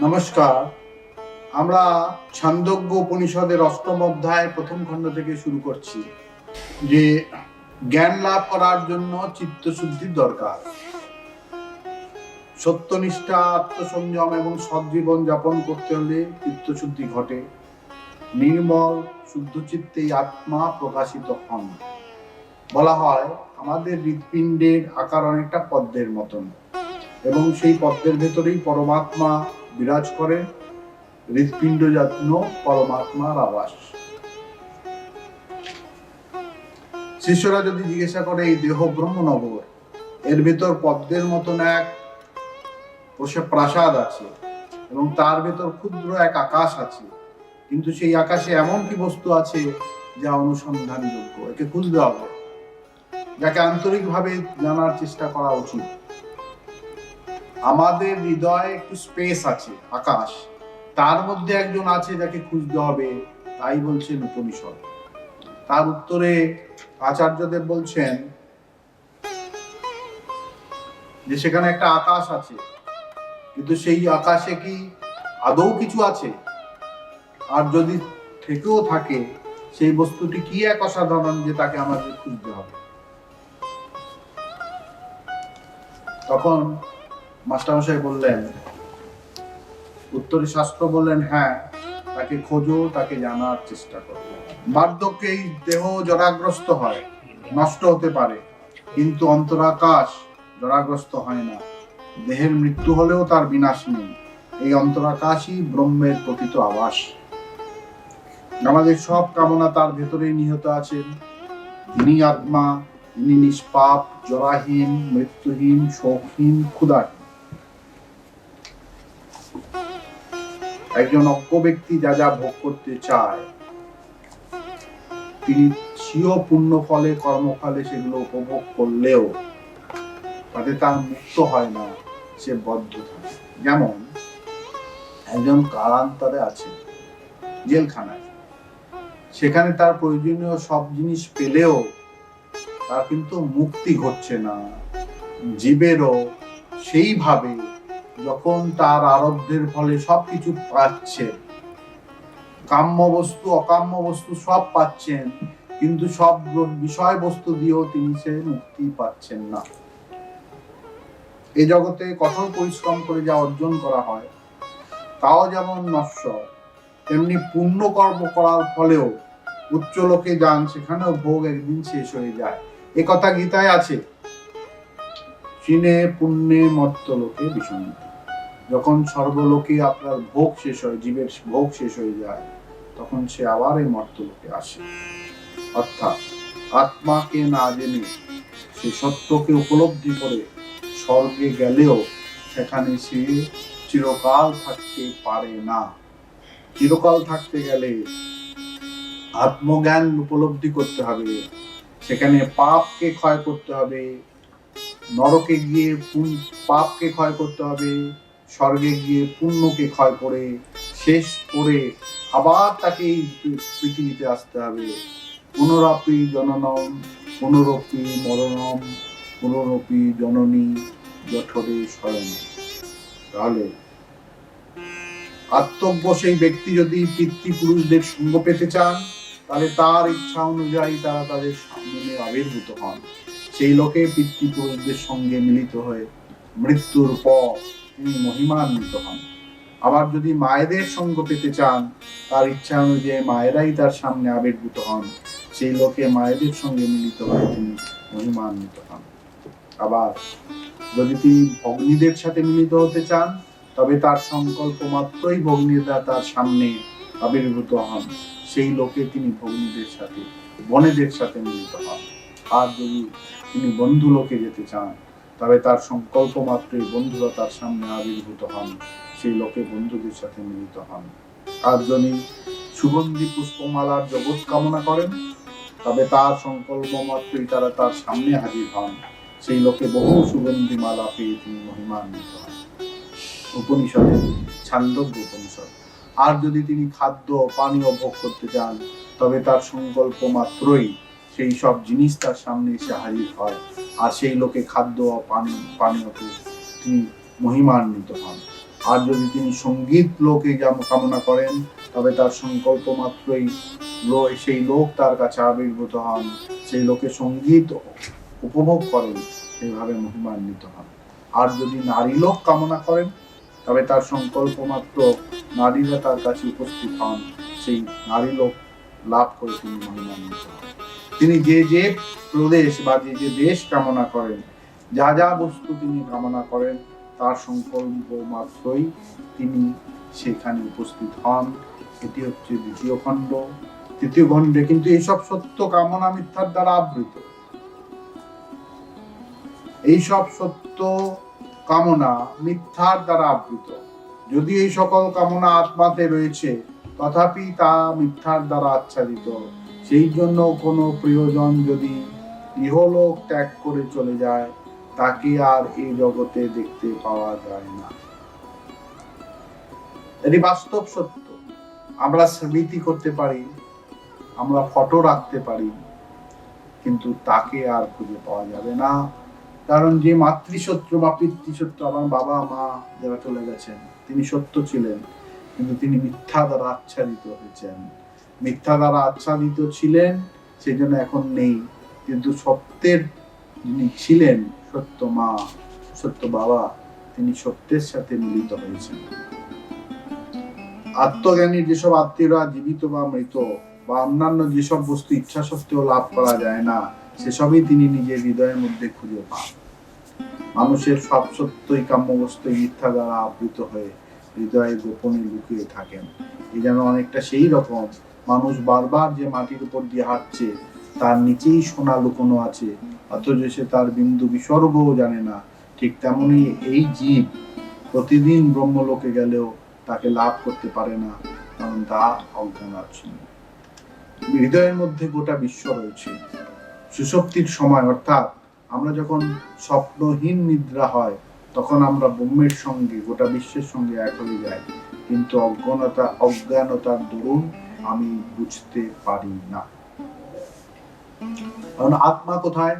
নমস্কার। আমরা ছান্দোগ্য উপনিষদের অষ্টম অধ্যায় প্রথম খণ্ড থেকে শুরু করছি, যে জ্ঞান লাভ করার জন্য চিত্তশুদ্ধির দরকার। সত্যনিষ্ঠা, আত্মসংযম এবং সৎজীবন যাপন করতে হলে চিত্তশুদ্ধি ঘটে। নির্মল, শুদ্ধ চিত্তেই আত্মা প্রকাশিত হন। বলা হয়, আমাদের হৃৎপিণ্ডের আকার অনেকটা পদ্মের মতন এবং সেই পদ্মের ভেতরেই পরমাত্মা বিরাজ করে, হৃৎপিণ্ড যত্ন, পরমাত্মার আবাস। শিষ্যরা যদি জিজ্ঞাসা করে, এই দেহ ব্রহ্মনগর? এর ভেতর পদ্মের মতন এক প্রাসাদ আছে এবং তার ভেতর ক্ষুদ্র এক আকাশ আছে। কিন্তু সেই আকাশে এমন কি বস্তু আছে যা অনুসন্ধানযোগ্য? একে খুঁজতে হবে যাকে আন্তরিকভাবে জানার চেষ্টা করা উচিত। আমাদের হৃদয়ে একটু স্পেস আছে, আকাশ। তার মধ্যে একজন আছে যাকে খুঁজতে হবে, তাই বলছেন উপনিষদ। তার উত্তরে আচার্যদেব বলছেন যে, সেখানে একটা আকাশ আছে, কিন্তু সেই আকাশে কি আদৌ কিছু আছে? আর যদি থেকেও থাকে, সেই বস্তুটি কি এক অসাধারণ যে তাকে আমাদের খুঁজতে হবে? তখন মাস্টারমশাই বললেন, উত্তরে শাস্ত্র বললেন হ্যাঁ তাকে খোঁজো, তাকে জানার চেষ্টা করো। বার্ধক্যে এই দেহ জরাগ্রস্ত হয়, নষ্ট হতে পারে, কিন্তু অন্তরাকাশ জরাগ্রস্ত হয় না। দেহের মৃত্যু হলেও তার বিনাশ নেই। এই অন্তরাকাশই ব্রহ্মের প্রকৃত আবাস। আমাদের সব কামনা তার ভেতরেই নিহত আছেন তিনি আত্মা, তিনি নিষ্পাপ, জরাহীন, মৃত্যুহীন, শোকহীন ক্ষুধাহীন একজন অজ্ঞ ব্যক্তি যা যা ভোগ করতে চায়। তিনি স্বীয় পুণ্য ফলে কর্মফলে সেগুলো উপভোগ করলেও তাতে তার মুক্ত হয় না, সে বদ্ধ থাকে। যেমন, একজন কারান্তরে আছে, জেলখানায়। সেখানে তার প্রয়োজনীয় সব জিনিস পেলেও তার কিন্তু মুক্তি ঘটছে না। জীবেরও সেইভাবে যখন তার আরব্ধের ফলে সবকিছু পাচ্ছে কাম্য বস্তু, অকাম্য বস্তু সব পাচ্ছেন, কিন্তু সব বিষয় বস্তু দিয়েও তিনি সে মুক্তি পাচ্ছেন না। এই জগতে কঠোর পরিশ্রম করে যা অর্জন করা হয়, তাও যেমন নশ্বর, তেমনি পুণ্য কর্ম করার ফলেও উচ্চ লোকে যান, সেখানেও ভোগ একদিন শেষ হয়ে যায়। এ কথা গীতায় আছে। চীনে পুণ্যে মর্ত লোকে বিষণ্ণ যখন সর্বলোকে আপনার ভোগ শেষ হয়, জীবের ভোগ শেষ হয়ে যায়, তখন সে আবার এই মর্ত লোকে আসে। অর্থাৎ আত্মাকে না জেনে সে সত্যকে উপলব্ধি করে স্বর্গে গেলেও সেখানে সে চিরকাল থাকতে পারে না। চিরকাল থাকতে গেলে আত্মজ্ঞান উপলব্ধি করতে হবে। সেখানে পাপকে ক্ষয় করতে হবে। নরকে গিয়ে পাপকে ক্ষয় করতে হবে, স্বর্গে গিয়ে পুণ্যকে ক্ষয় করে, শেষ করে আবার তাকে পৃথিবীতে আসতে হবে। পুনরাপি জননম, পুনরপি মরণম, পুনরপি জননী জঠরে শয়ন তাহলে আত্মজ্ঞ সেই ব্যক্তি যদি পিতৃপুরুষদের সঙ্গ পেতে চান, তাহলে তার ইচ্ছা অনুযায়ী তারা তাদের সামনে আবির্ভূত হন। সেই লোকে পিতৃপুরুষদের সঙ্গে মিলিত হয়ে মৃত্যুর পর তিনি মহিমান্বিত হন। আবার যদি মায়েদের সঙ্গ পেতে চান, তার ইচ্ছা অনুযায়ী মায়েরাই তার সামনে আবির্ভূত হন। সেই লোকে মায়েদের সঙ্গে মিলিত হয়ে তিনি মহিমান্বিত হন। আবার যদি তিনি ভগ্নীদের সাথে মিলিত হতে চান, তবে তার সংকল্প মাত্রই ভগ্নীরা তার সামনে আবির্ভূত হন। সেই লোকে তিনি ভগ্নীদের সাথে, বনেদের সাথে মিলিত হন। আর যদি তিনি বন্ধু লোকে যেতে চান, তবে তার সংকল্প মাত্রই বন্ধুরা তার সামনে আবির্ভূত হন, সেই লোকে বন্ধুদের সাথে মিলিত হন। আর সুগন্ধি পুষ্পমালার জগৎ কামনা করেন, তবে তার সংকল্প মাত্রই তারা তার সামনে হাজির হন। সেই লোকে বহু সুগন্ধি মালা পেয়ে তিনি মহিমান্বিত হন। উপনিষদে ছান্দব্য উপনিষদ। আর যদি তিনি খাদ্য পানীয় ভোগ করতে চান, তবে তার সংকল্প মাত্রই সেই সব জিনিস তার সামনে এসে হাজির হয়। আর সেই লোকে খাদ্য পানি পানীয়তে তিনি মহিমান্বিত হন। আর যদি তিনি সংগীত লোকে যেমন কামনা করেন, তবে তার সংকল্প মাত্রই সেই লোক তার কাছে আবির্ভূত হন, সেই লোকে সংগীত উপভোগ করেন, সেইভাবে মহিমান্বিত হন। আর যদি নারী লোক কামনা করেন, তবে তার সংকল্প মাত্র নারীরা তার কাছে উপস্থিত হন, সেই নারী লোক লাভ করে তিনি মহিমান্বিত হন। তিনি যে যে প্রদেশ বা যে যে দেশ কামনা করেন, যা যা বস্তু তিনি কামনা করেন, তার সংকল্প মাত্রই তিনি সেখানে উপস্থিত হন। এটি হচ্ছে দ্বিতীয় খণ্ড। তৃতীয় খণ্ডে কিন্তু এইসব সত্য কামনা মিথ্যার দ্বারা আবৃত। এইসব সত্য কামনা মিথ্যার দ্বারা আবৃত। যদি এই সকল কামনা আত্মাতে রয়েছে, তথাপি তা মিথ্যার দ্বারা আচ্ছাদিত। সেই জন্য কোনো প্রিয়জন যদি ইহলোক ত্যাগ করে চলে যায়, তাকে আর এই জগতে দেখতে পাওয়া যায় না। এটি বাস্তব সত্য। আমরা স্মৃতি করতে পারি, আমরা ফটো রাখতে পারি, কিন্তু তাকে আর খুঁজে পাওয়া যাবে না। কারণ যে মাতৃসত্য বা পিতৃসত্য আমার বাবা মা যারা চলে গেছেন, তিনি সত্য ছিলেন, কিন্তু তিনি মিথ্যা দ্বারা আচ্ছাদিত হয়েছেন। মিথ্যা দ্বারা আচ্ছাদিত ছিলেন সেই জন্য এখন নেই। কিন্তু সত্যের যিনি ছিলেন, সত্য মা, সত্য বাবা, তিনি সত্যের সাথে মিলিত হয়েছেন। আত্মজ্ঞানীর যেসব আত্মীয়রা জীবিত বা মৃত, বা অন্যান্য যেসব বস্তু ইচ্ছা সত্ত্বেও লাভ করা যায় না, সেসবই তিনি নিজের হৃদয়ের মধ্যে খুঁজে পান। মানুষের সব সত্যই কাম্য বস্তুই মিথ্যা দ্বারা আবৃত হয়ে হৃদয়ে গোপনে লুকিয়ে থাকেন। এ যেন অনেকটা সেই রকম। মানুষ বারবার যে মাটির উপর দিয়ে হাঁটছে, তার নিচেই সোনা লুকোনো আছে, অথচ সে তার বিন্দু বিসর্গও জানে না। ঠিক তেমনি এই জীব প্রতিদিন ব্রহ্মলোকে গেলেও তাকে লাভ করতে পারে না, কারণ তা অজ্ঞান আছে হৃদয়ের মধ্যে গোটা বিশ্ব রয়েছে। সুশক্তির সময়, অর্থাৎ আমরা যখন স্বপ্নহীন নিদ্রা হয় তখন আমরা ব্রহ্মের সঙ্গে, গোটা বিশ্বের সঙ্গে এক হয়ে যাই। কিন্তু অজ্ঞানতা, অজ্ঞানতার দরুন আমি বুঝতে পারি না। কারণ আত্মা কোথায়?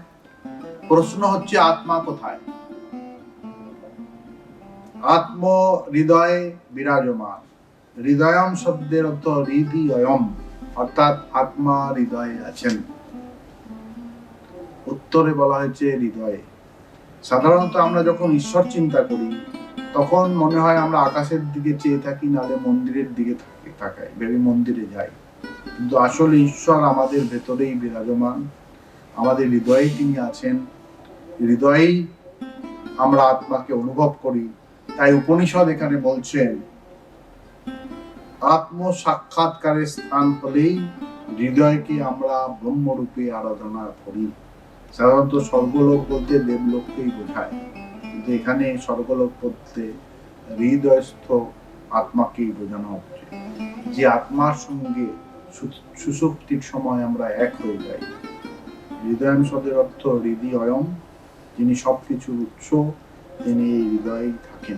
প্রশ্ন হচ্ছে আত্মা কোথায়? আত্ম হৃদয়ে বিরাজমান। হৃদয়ম শব্দের অর্থ হৃদয়ম, অর্থাৎ আত্মা হৃদয়ে আছেন। উত্তরে বলা হয়েছে হৃদয়ে। সাধারণত আমরা যখন ঈশ্বর চিন্তা করি, তখন মনে হয় আমরা আকাশের দিকে চেয়ে থাকি নালে মন্দিরের দিকে তাকাই ভেবে মন্দিরে যাই। কিন্তু আসলে ঈশ্বর আমাদের ভেতরেই বিরাজমান। আমাদের হৃদয়ে তিনি আছেন। হৃদয়েই আমরা আত্মাকে অনুভব করি। তাই উপনিষদ এখানে বলছেন আত্ম সাক্ষাৎকারের স্থান হলেই হৃদয়কে আমরা ব্রহ্মরূপে আরাধনা করি। সাধারণত স্বর্গলোক বলতে দেবলোককেই বোঝায়। কিন্তু এখানে স্বর্গলোক বলতে হৃদয়স্থ আত্মাকেই বোঝানো হচ্ছে। যে আত্মার সঙ্গে সু- সুষুপ্তির সময় আমরা এক হয়ে যাই। হৃদয়াম শব্দের অর্থ হৃদয়ম যিনি সবকিছুর উৎস, তিনি এই হৃদয়েই থাকেন।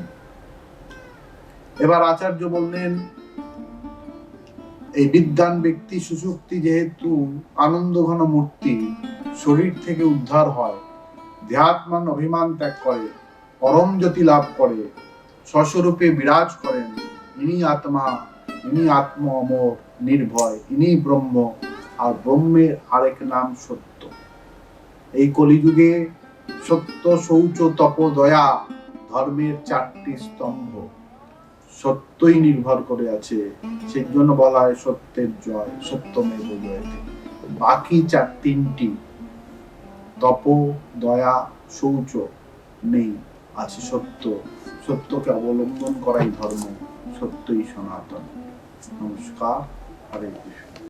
এবার আচার্য বললেন, এই বিদ্যান ব্যক্তি সুশুক্তি যেহেতু আনন্দ ঘন মূর্তি শরীর থেকে উদ্ধার হয়। দেহাত্মান অভিমান ত্যাগ করে, পরম জ্যোতি লাভ করে, স্বস্বরূপে বিরাজ করেন। ইনি আত্মা, ইনি আত্ম অমর, নির্ভয়, ইনি ব্রহ্ম, আর ব্রহ্মের আরেক নাম সত্য। এই কলিযুগে সত্য, শৌচ, তপ, দয়া ধর্মের চারটি স্তম্ভ। সত্যই নির্ভর করে আছে। সেই জন্য বলা হয় সত্যের জয়, সত্যমেব জয়তে। বাকি চার তিনটি তপ, দয়া, শৌচ নেই, আছে সত্য। সত্যকে অবলম্বন করাই ধর্ম, সত্যই সনাতন। নমস্কার, হরে কৃষ্ণ।